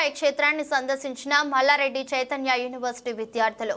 వ్యవసాయ క్షేత్రాన్ని సందర్శించిన మల్లారెడ్డి చైతన్య యూనివర్సిటీ విద్యార్థులు.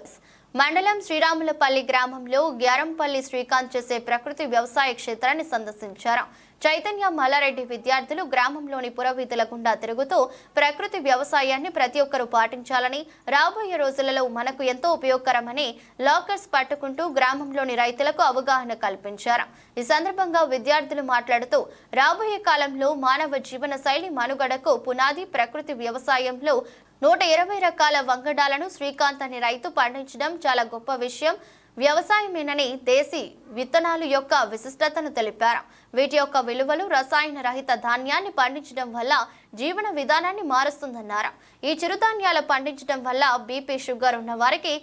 మండలం శ్రీరాములపల్లి గ్రామంలో గ్యారంపల్లి శ్రీకాంత్ చేసే ప్రకృతి వ్యవసాయ క్షేత్రాన్ని సందర్శించారు. చైతన్య మల్లారెడ్డి విద్యార్థులు గ్రామంలోని పురవీధుల గుండా తిరుగుతూ ప్రకృతి వ్యవసాయాన్ని ప్రతి ఒక్కరూ పాటించాలని రాబోయే రోజులలో మనకు ఎంతో ఉపయోగకరమని లాకర్స్ పట్టుకుంటూ గ్రామంలోని రైతులకు అవగాహన కల్పించారు. ఈ సందర్భంగా విద్యార్థులు మాట్లాడుతూ రాబోయే కాలంలో మానవ జీవన శైలి మనుగడకు పునాది ప్రకృతి వ్యవసాయంలో నూట ఇరవై రకాల వంగడాలను శ్రీకాంత్ అనే రైతు పండించడం చాలా గొప్ప విషయం. వ్యవసాయమేనని దేశీ విత్తనాలు యొక్క విశిష్టతను తెలిపారు. వీటి యొక్క విలువలు రసాయన రహిత ధాన్యాన్ని పండించడం వల్ల జీవన విధానాన్ని మారుస్తుందన్నారు. ఈ చిరుధాన్యాలు పండించడం వల్ల బీపీ షుగర్ ఉన్న వారికి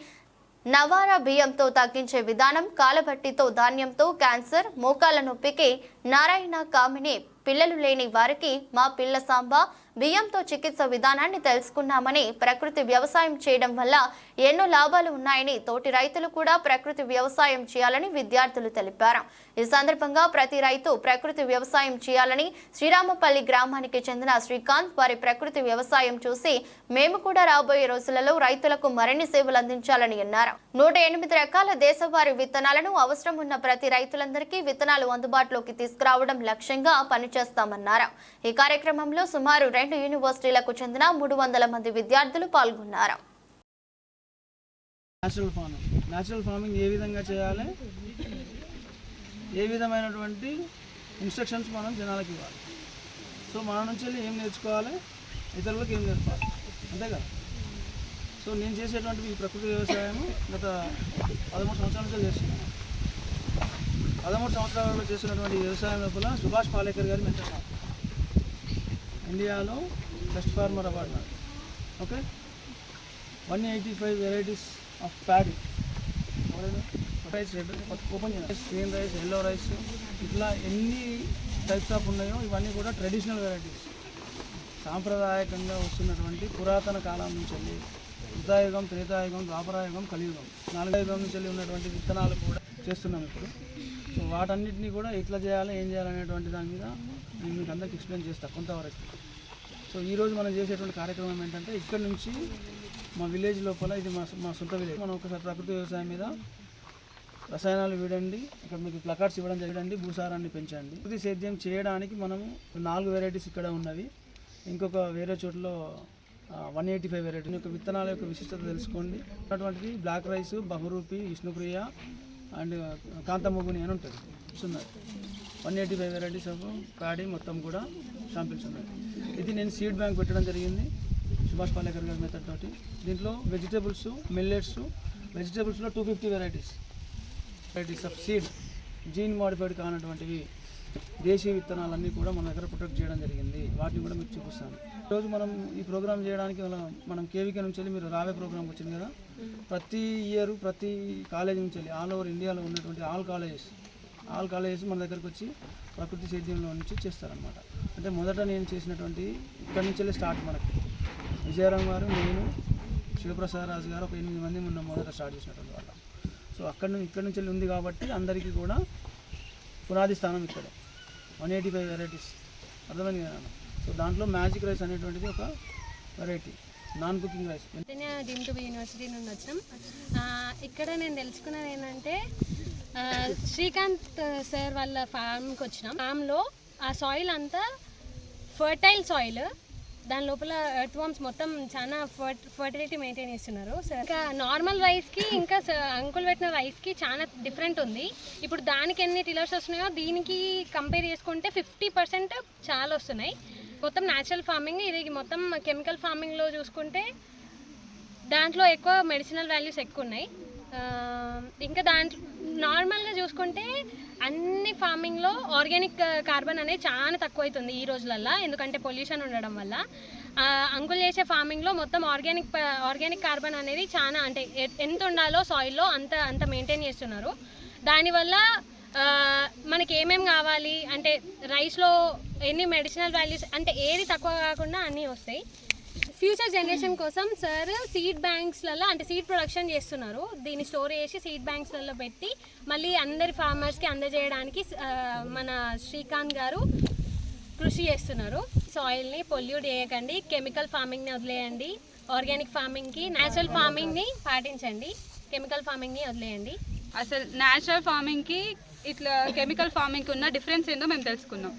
నవారా బియ్యంతో తగ్గించే విధానం కాలబట్టితో ధాన్యంతో క్యాన్సర్ మోకాల నొప్పికి నారాయణ కామిని పిల్లలు లేని వారికి మా పిల్ల సాంబ బియ్యంతో చికిత్స విధానాన్ని తెలుసుకున్నామని ప్రకృతి వ్యవసాయం చేయడం వల్ల ఎన్నో లాభాలు ఉన్నాయని తోటి రైతులు కూడా ప్రకృతి వ్యవసాయం చేయాలని విద్యార్థులు తెలిపారు. ఈ సందర్భంగా ప్రతి రైతు ప్రకృతి వ్యవసాయం చేయాలని శ్రీరామపల్లి గ్రామానికి చెందిన శ్రీకాంత్ వారి ప్రకృతి వ్యవసాయం చూసి మేము కూడా రాబోయే రోజులలో రైతులకు మరిన్ని సేవలు అందించాలని అన్నారు. నూట ఎనిమిది రకాల దేశవారి విత్తనాలను అవసరం ఉన్న ప్రతి రైతులందరికీ విత్తనాలు అందుబాటులోకి తీసుకు తీసుకురావడం లక్ష్యంగా పనిచేస్తామన్నారు. ఈ కార్యక్రమంలో సుమారు రెండు యూనివర్సిటీలకు చెందిన మూడు వందల మంది విద్యార్థులు పాల్గొన్నారు. న్యాచురల్ ఫార్మింగ్ న్యాచురల్ ఫార్మింగ్ ఏ విధంగా చేయాలి? ఏ విధమైనటువంటి ఇన్స్ట్రక్షన్స్ మనం జనాలకు ఇవ్వాలి. సో మన నుంచి వెళ్ళి ఏం నేర్చుకోవాలి? ఇతరులకు ఏం నేర్పాలి? అంతేగా సో నేను చేసేటువంటి ఈ ప్రకృతి వ్యవసాయం గత పదమూడు సంవత్సరాల నుంచి చేస్తున్నాను. పదమూడు సంవత్సరాలలో చేస్తున్నటువంటి వ్యవసాయం లోపల సుభాష్ పాలేకర్ గారు మెంటర్ ఇండియాలో best farmer award okay? One eighty five varieties of paddy. Rice red open rice green rice yellow rice ఇట్లా ఎన్ని టైప్స్ ఆఫ్ ఉన్నాయో ఇవన్నీ కూడా ట్రెడిషనల్ వెరైటీస్ సాంప్రదాయకంగా వస్తున్నటువంటి పురాతన కాలం నుంచి వెళ్ళి యుద్ధాయుగం త్రేతాయుగం ద్వాపరాయుగం కలియుగం నాలుగాయుగం నుంచి వెళ్ళి ఉన్నటువంటి విత్తనాలు కూడా చేస్తున్నాం ఇప్పుడు. సో వాటన్నిటిని కూడా ఎట్లా చేయాలి ఏం చేయాలి అనేటువంటి దాని మీద నేను మీకు అందరికి ఎక్స్ప్లెయిన్ చేస్తాను కొంతవరకు. సో ఈరోజు మనం చేసేటువంటి కార్యక్రమం ఏంటంటే ఇక్కడ నుంచి మా విలేజ్ లోపల ఇది మా మా సొంత విలేజ్ మనం ఒకసారి ప్రకృతి వ్యవసాయం మీద రసాయనాలు వీడండి ఇక్కడ మీకు ప్లకార్డ్స్ ఇవ్వడం జరిగింది భూసారాన్ని పెంచండి. ప్రకృతి సేద్యం చేయడానికి మనము నాలుగు వెరైటీస్ ఇక్కడ ఉన్నవి. ఇంకొక వేరే చోట్ల వన్ ఎయిటీ ఫైవ్ వెరైటీ యొక్క విత్తనాల యొక్క విశిష్టత తెలుసుకోండి. అటువంటిది black rice Bahurupi Vishnupriya and కాంతముగుని అని ఉంటుంది. ఉన్నాయి one eighty five varieties of paddy మొత్తం కూడా శాంపిల్స్ ఉన్నాయి. ఇది నేను సీడ్ బ్యాంక్ పెట్టడం జరిగింది సుభాష్ పాలేకర్ గారి మెథడ్ తోటి. దీంట్లో vegetables millets వెజిటేబుల్స్లో two fifty varieties varieties of seed gene modified కానటువంటివి దేశీయ విత్తనాలన్నీ కూడా మన దగ్గర ప్రొటెక్ట్ చేయడం జరిగింది. వాటిని కూడా మీకు చూపిస్తాను. ఈరోజు మనం ఈ ప్రోగ్రామ్ చేయడానికి మన కేవీకే నుంచి వెళ్ళి మీరు రావే ప్రోగ్రామ్ వచ్చింది కదా? ప్రతి ఇయర్ ప్రతి కాలేజ్ నుంచి వెళ్ళి ఆల్ ఓవర్ ఇండియాలో ఉన్నటువంటి ఆల్ కాలేజెస్ ఆల్ కాలేజెస్ మన దగ్గరకు వచ్చి ప్రకృతి సేద్యంలో నుంచి చేస్తారనమాట అంటే మొదట నేను చేసినటువంటి ఇక్కడి నుంచి వెళ్ళి స్టార్ట్ మనకి. విజయరామ్ గారు నేను శివప్రసాద్ రాజు గారు ఒక ఎనిమిది మంది ఉన్న మొదట స్టార్ట్ చేసినటువంటి వాళ్ళం. సో అక్కడ నుంచి ఇక్కడ నుంచి వెళ్ళి ఉంది కాబట్టి అందరికీ కూడా పునాది స్థానం ఇక్కడ. వన్ ఎయిటీ ఫైవ్ వెరైటీస్ అర్థమైంది కదా? సో దాంట్లో మ్యాజిక్ రైస్ అనేటువంటిది ఒక variety non cooking rice deem to university నుండి వచ్చాం ఇక్కడ నేను తెలుసుకున్నది ఏంటంటే శ్రీకాంత్ సార్ వాళ్ళ ఫామ్కి వచ్చినాం. ఫామ్లో ఆ సాయిల్ అంతా ఫర్టైల్ సాయిల్ దాని లోపల ఎర్త్ వామ్స్ మొత్తం చాలా ఫర్టిలిటీ మెయింటైన్ చేస్తున్నారు. సో ఇంకా నార్మల్ రైస్కి ఇంకా స- అంకుల్ పెట్టిన రైస్కి చాలా డిఫరెంట్ ఉంది. ఇప్పుడు దానికి ఎన్ని టిలర్స్ వస్తున్నాయో దీనికి కంపేర్ చేసుకుంటే ఫిఫ్టీ పర్సెంట్ చాలా వస్తున్నాయి. మొత్తం న్యాచురల్ ఫార్మింగ్ ఇది మొత్తం కెమికల్ ఫార్మింగ్లో చూసుకుంటే దాంట్లో ఎక్కువ మెడిసినల్ వాల్యూస్ ఎక్కువ ఉన్నాయి. ఇంకా దాంట్లో నార్మల్గా చూసుకుంటే అన్ని ఫార్మింగ్లో ఆర్గానిక్ కార్బన్ అనేది చాలా తక్కువ అవుతుంది ఈ రోజులల్లో. ఎందుకంటే పొల్యూషన్ ఉండడం వల్ల. ఆ, అంకుల్ చేసే ఫార్మింగ్లో మొత్తం ఆర్గానిక్ ఆర్గానిక్ కార్బన్ అనేది చాలా అంటే ఎంత ఉండాలో సాయిల్లో అంత అంత మెయింటైన్ చేస్తున్నారు. దానివల్ల మనకి ఏమేమి కావాలి? అంటే రైస్లో ఎన్ని మెడిసినల్ వాల్యూస్ అంటే ఏది తక్కువ కాకుండా అన్నీ వస్తాయి. ఫ్యూచర్ జనరేషన్ కోసం సార్ సీడ్ బ్యాంక్స్లలో అంటే సీడ్ ప్రొడక్షన్ చేస్తున్నారు. దీన్ని స్టోర్ చేసి సీడ్ బ్యాంక్స్లలో పెట్టి మళ్ళీ అందరి ఫార్మర్స్కి అందజేయడానికి మన శ్రీకాంత్ గారు కృషి చేస్తున్నారు. సాయిల్ని పొల్యూట్ చేయకండి కెమికల్ ఫార్మింగ్ని వదిలేయండి ఆర్గానిక్ ఫార్మింగ్కి న్యాచురల్ ఫార్మింగ్ని పాటించండి కెమికల్ ఫార్మింగ్ని వదిలేయండి. అసలు న్యాచురల్ ఫార్మింగ్కి ఇట్లా కెమికల్ ఫార్మింగ్కి ఉన్న డిఫరెన్స్ ఏందో మేము తెలుసుకున్నాం.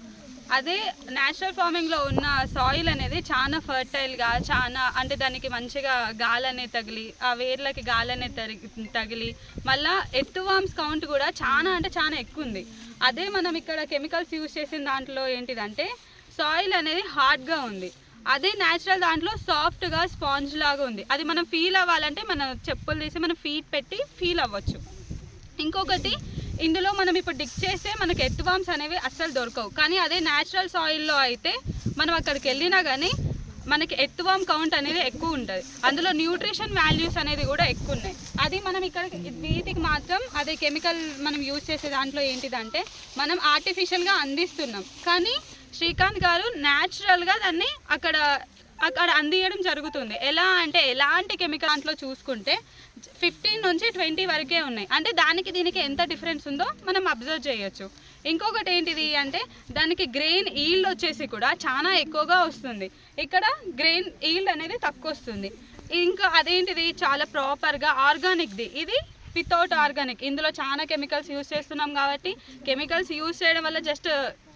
అదే న్యాచురల్ ఫార్మింగ్లో ఉన్న సాయిల్ అనేది చాలా ఫర్టైల్గా చాలా అంటే దానికి మంచిగా గాలి అనేది తగిలి ఆ వేర్లకి గాలి అనేది తగిలి మళ్ళా ఎత్తువామ్స్ కౌంట్ కూడా చాలా అంటే చాలా ఎక్కువ ఉంది అదే మనం ఇక్కడ కెమికల్స్ యూజ్ చేసిన దాంట్లో ఏంటిదంటే సాయిల్ అనేది హార్డ్గా ఉంది. అదే న్యాచురల్ దాంట్లో సాఫ్ట్గా స్పాంజ్ లాగా ఉంది. అది మనం ఫీల్ అవ్వాలంటే మనం చెప్పులు తీసి మనం ఫీట్ పెట్టి ఫీల్ అవ్వచ్చు. ఇంకొకటి ఇందులో మనం ఇప్పుడు డిక్ చేస్తే మనకి ఎత్తువామ్స్ అనేవి అస్సలు దొరకవు. కానీ అదే న్యాచురల్ సాయిల్లో అయితే మనం అక్కడికి వెళ్ళినా కానీ మనకి ఎత్తువామ్ కౌంట్ అనేది ఎక్కువ ఉంటుంది. అందులో న్యూట్రిషన్ వాల్యూస్ అనేది కూడా ఎక్కువ ఉన్నాయి. అది మనం ఇక్కడ వీటికి మాత్రం అదే కెమికల్ మనం యూజ్ చేసే దాంట్లో ఏంటిదంటే మనం ఆర్టిఫిషియల్గా అందిస్తున్నాం. కానీ శ్రీకాంత్ గారు న్యాచురల్గా దాన్ని అక్కడ అక్కడ అందియడం జరుగుతుంది. ఎలా అంటే ఎలాంటి కెమికల్ దాంట్లో చూసుకుంటే ఫిఫ్టీన్ నుంచి ట్వంటీ వరకే ఉన్నాయి. అంటే దానికి దీనికి ఎంత డిఫరెన్స్ ఉందో మనం అబ్జర్వ్ చేయొచ్చు. ఇంకొకటి ఏంటిది అంటే దానికి గ్రెయిన్ ఈల్డ్ వచ్చేసి కూడా చాలా ఎక్కువగా వస్తుంది. ఇక్కడ గ్రెయిన్ ఈల్డ్ అనేది తక్కువ వస్తుంది ఇంకా అదేంటిది? చాలా ప్రాపర్గా ఆర్గానిక్ది. ఇది వితౌట్ ఆర్గానిక్. ఇందులో చాలా కెమికల్స్ యూస్ చేస్తున్నాం కాబట్టి కెమికల్స్ యూస్ చేయడం వల్ల జస్ట్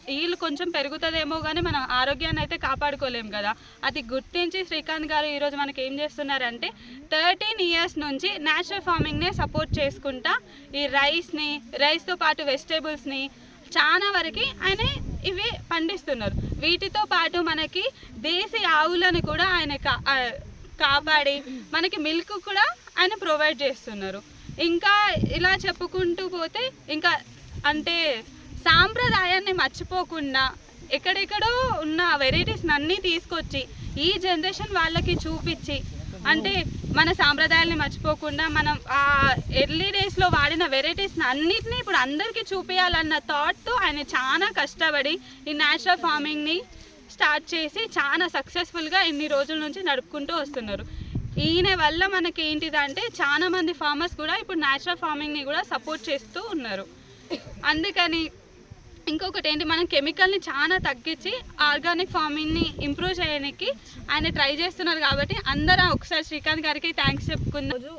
వీళ్ళు కొంచెం పెరుగుతుందేమో కానీ మనం ఆరోగ్యాన్ని అయితే కాపాడుకోలేము కదా. అది గుర్తించి శ్రీకాంత్ గారు ఈరోజు మనకి ఏం చేస్తున్నారంటే థర్టీన్ ఇయర్స్ నుంచి న్యాచురల్ ఫార్మింగ్నే సపోర్ట్ చేసుకుంటా ఈ రైస్ని రైస్తో పాటు వెజిటేబుల్స్ని చాలా వరకు ఆయన ఇవి పండిస్తున్నారు. వీటితో పాటు మనకి దేశీ ఆవులను కూడా ఆయన కా- కాపాడి మనకి మిల్క్ కూడా ఆయన ప్రొవైడ్ చేస్తున్నారు. ఇంకా ఇలా చెప్పుకుంటూ పోతే ఇంకా అంటే సాంప్రదాయాన్ని మర్చిపోకుండా ఎక్కడెక్కడో ఉన్న వెరైటీస్ని అన్నీ తీసుకొచ్చి ఈ జనరేషన్ వాళ్ళకి చూపించి అంటే మన సాంప్రదాయాల్ని మర్చిపోకుండా మనం ఆ ఎర్లీ డేస్లో వాడిన వెరైటీస్ని అన్నిటినీ ఇప్పుడు అందరికీ చూపించాలన్న థాట్తో ఆయన చాలా కష్టపడి ఈ న్యాచురల్ ఫార్మింగ్ని స్టార్ట్ చేసి చాలా సక్సెస్ఫుల్గా ఇన్ని రోజుల నుంచి నడుపుకుంటూ వస్తున్నారు. ఈయన వల్ల మనకి ఏంటిదంటే చాలా మంది ఫార్మర్స్ కూడా ఇప్పుడు న్యాచురల్ ఫార్మింగ్ని కూడా సపోర్ట్ చేస్తూ ఉన్నారు. అందుకని ఇంకొకటి ఏంటి మనం కెమికల్ని చాలా తగ్గించి ఆర్గానిక్ ఫార్మింగ్ని ఇంప్రూవ్ చేయడానికి ఆయన ట్రై చేస్తున్నారు కాబట్టి అందరూ ఒకసారి శ్రీకాంత్ గారికి థ్యాంక్స్ చెప్పుకుందాం. రోజు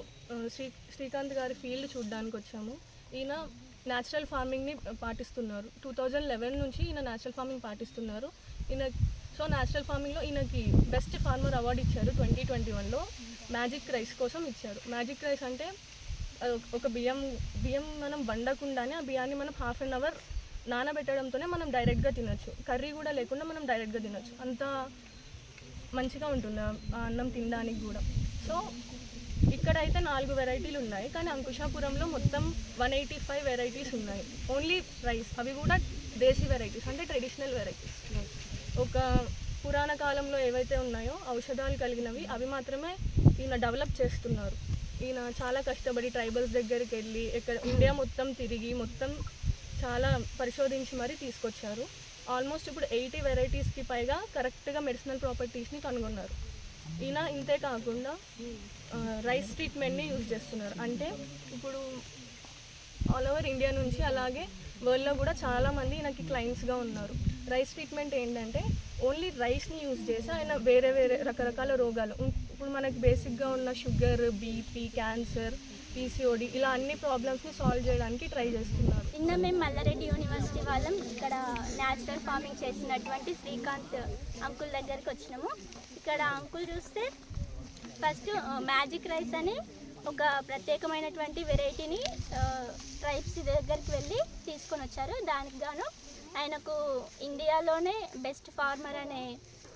శ్రీ శ్రీకాంత్ గారి ఫీల్డ్ చూడడానికి వచ్చాము. ఈయన న్యాచురల్ ఫార్మింగ్ని పాటిస్తున్నారు. టూ థౌజండ్ లెవెన్ నుంచి ఈయన న్యాచురల్ ఫార్మింగ్ పాటిస్తున్నారు. ఈయన సో న్యాచురల్ ఫార్మింగ్లో ఈయనకి బెస్ట్ ఫార్మర్ అవార్డు ఇచ్చారు ట్వంటీ ట్వంటీ వన్లో. మ్యాజిక్ రైస్ కోసం ఇచ్చారు. మ్యాజిక్ రైస్ అంటే ఒక బియ్యం బియ్యం మనం వండకుండానే ఆ బియ్యాన్ని మనం హాఫ్ అన్ అవర్ నానబెట్టడంతోనే మనం డైరెక్ట్గా తినొచ్చు. కర్రీ కూడా లేకుండా మనం డైరెక్ట్గా తినొచ్చు. అంత మంచిగా ఉంటుంది ఆ- అన్నం తినడానికి కూడా. సో ఇక్కడైతే నాలుగు వెరైటీలు ఉన్నాయి. కానీ అంకుశాపురంలో మొత్తం వన్ ఎయిటీ ఫైవ్ వెరైటీస్ ఉన్నాయి. Only rice. అవి కూడా దేశీ వెరైటీస్. అంటే ట్రెడిషనల్ వెరైటీస్. ఒక పురాణ కాలంలో ఏవైతే ఉన్నాయో ఔషధాలు కలిగినవి అవి మాత్రమే ఈయన డెవలప్ చేస్తున్నారు. ఈయన చాలా కష్టపడి ట్రైబల్స్ దగ్గరికి వెళ్ళి ఇక్కడ ఇండియా మొత్తం తిరిగి మొత్తం చాలా పరిశోధించి మరీ తీసుకొచ్చారు. ఆల్మోస్ట్ ఇప్పుడు ఎయిటీ వెరైటీస్కి పైగా కరెక్ట్గా మెడిసినల్ ప్రాపర్టీస్ని కనుగొన్నారు. ఈయన ఇంతే కాకుండా రైస్ ట్రీట్మెంట్ని యూజ్ చేస్తున్నారు. అంటే ఇప్పుడు ఆల్ ఓవర్ ఇండియా నుంచి అలాగే వరల్డ్లో కూడా చాలామంది ఈయనకి క్లయింట్స్గా ఉన్నారు. రైస్ ట్రీట్మెంట్ ఏంటంటే ఓన్లీ రైస్ని యూజ్ చేసి ఆయన వేరే వేరే రకరకాల రోగాలు. ఇప్పుడు మనకి బేసిక్గా ఉన్న షుగర్ బీపీ క్యాన్సర్ పీసీఓడి ఇలా అన్ని ప్రాబ్లమ్స్ని సాల్వ్ చేయడానికి ట్రై చేస్తున్నారు. నిన్న మేము మల్లారెడ్డి యూనివర్సిటీ వాళ్ళం. ఇక్కడ న్యాచురల్ ఫార్మింగ్ చేసినటువంటి శ్రీకాంత్ అంకుల్ దగ్గరికి వచ్చినాము. ఇక్కడ అంకుల్ చూస్తే ఫస్ట్ మ్యాజిక్ రైస్ అని ఒక ప్రత్యేకమైనటువంటి వెరైటీని ట్రైబ్స్ దగ్గరికి వెళ్ళి తీసుకొని వచ్చారు. దానికి గాను ఆయనకు ఇండియాలోనే బెస్ట్ ఫార్మర్ అనే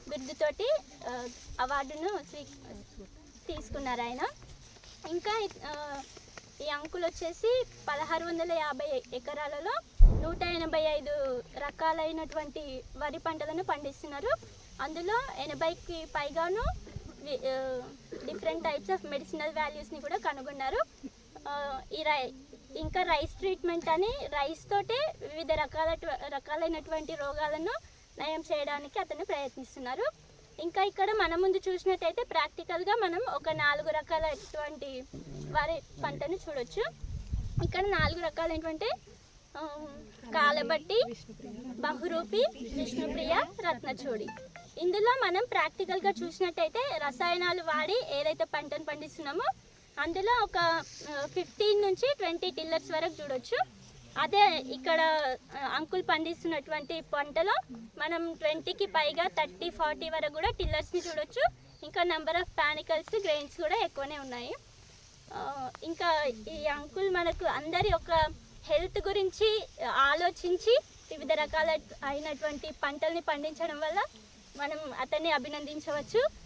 బిరుదుతోటి అవార్డును స్వీ తీసుకున్నారు ఆయన. ఇంకా ఈ అంకుల్ వచ్చేసి పదహారు వందల యాభై ఎకరాలలో నూట ఎనభై ఐదు రకాలైనటువంటి వరి పంటలను పండిస్తున్నారు. అందులో ఎనభైకి పైగాను డిఫరెంట్ టైప్స్ ఆఫ్ మెడిసినల్ వాల్యూస్ని కూడా కనుగొన్నారు. ఈ రై ఇంకా రైస్ ట్రీట్మెంట్ అని రైస్ తోటే వివిధ రకాల రకాలైనటువంటి రోగాలను నయం చేయడానికి అతను ప్రయత్నిస్తున్నారు. ఇంకా ఇక్కడ మన ముందు చూసినట్టయితే ప్రాక్టికల్గా మనం ఒక నాలుగు రకాలైనటువంటి వరి పంటను చూడొచ్చు. ఇక్కడ నాలుగు రకాలైనటువంటి ఏంటంటే కాలబట్టి బహురూపి విష్ణుప్రియ రత్నచూడి. ఇందులో మనం ప్రాక్టికల్గా చూసినట్టయితే రసాయనాలు వాడి ఏదైతే పంటను పండిస్తున్నామో అందులో ఒక ఫిఫ్టీన్ నుంచి ట్వంటీ టిల్లర్స్ వరకు చూడొచ్చు. అదే ఇక్కడ అంకుల్ పండిస్తున్నటువంటి పంటలో మనం ట్వంటీకి పైగా థర్టీ ఫార్టీ వరకు కూడా టిల్లర్స్ని చూడొచ్చు. ఇంకా నెంబర్ ఆఫ్ పానికల్స్ గ్రెయిన్స్ కూడా ఎక్కువనే ఉన్నాయి. ఇంకా ఈ అంకుల్ మనకు అందరి ఒక హెల్త్ గురించి ఆలోచించి వివిధ రకాల అయినటువంటి పంటల్ని పండించడం వల్ల మనం అతన్ని అభినందించవచ్చు.